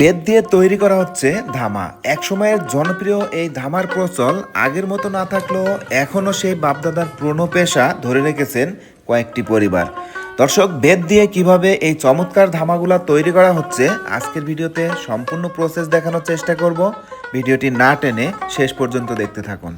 বেত দিয়ে তৈরি করা হচ্ছে ধামা। একসময়ের জনপ্রিয় এই ধামার প্রচল আগের মতো না থাকলেও এখনও সেই বাপদাদার পুরনো পেশা ধরে রেখেছেন কয়েকটি পরিবার। দর্শক, বেদ দিয়ে কীভাবে এই চমৎকার ধামাগুলা তৈরি করা হচ্ছে, আজকের ভিডিওতে সম্পূর্ণ প্রসেস দেখানোর চেষ্টা করব। ভিডিওটি না টেনে শেষ পর্যন্ত দেখতে থাকুন।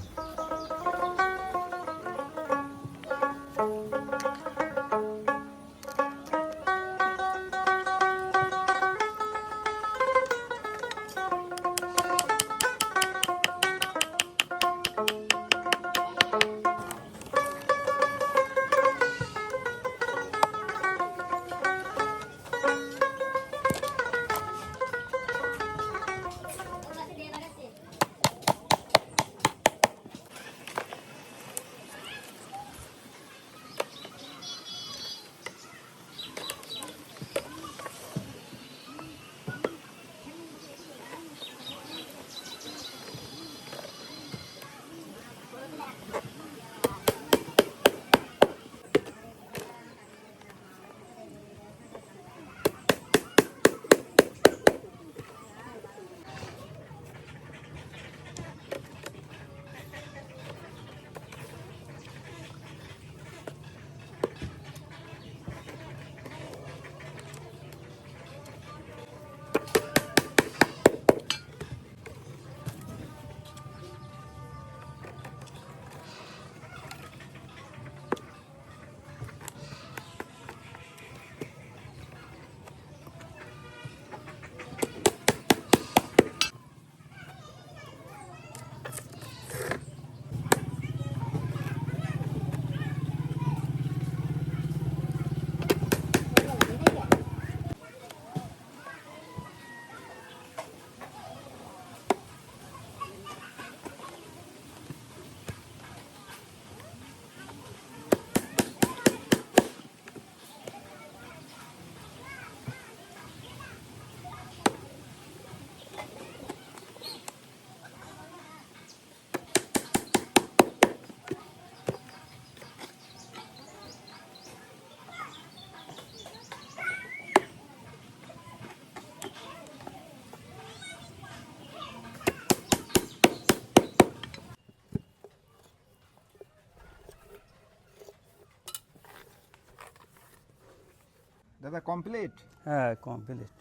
দাদা কমপ্লিট হ্যাঁ কমপ্লিট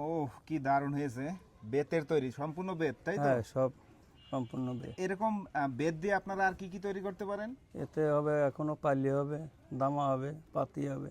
ও কি দারুণ হয়েছে। বেতের তৈরি সম্পূর্ণ বেত তাই তো? হ্যাঁ সব সম্পূর্ণ বেত। এরকম বেত দিয়ে আপনারা আর কি কি তৈরি করতে পারেন? এতে হবে এখনও পাল্লি হবে দামা হবে পাতি হবে।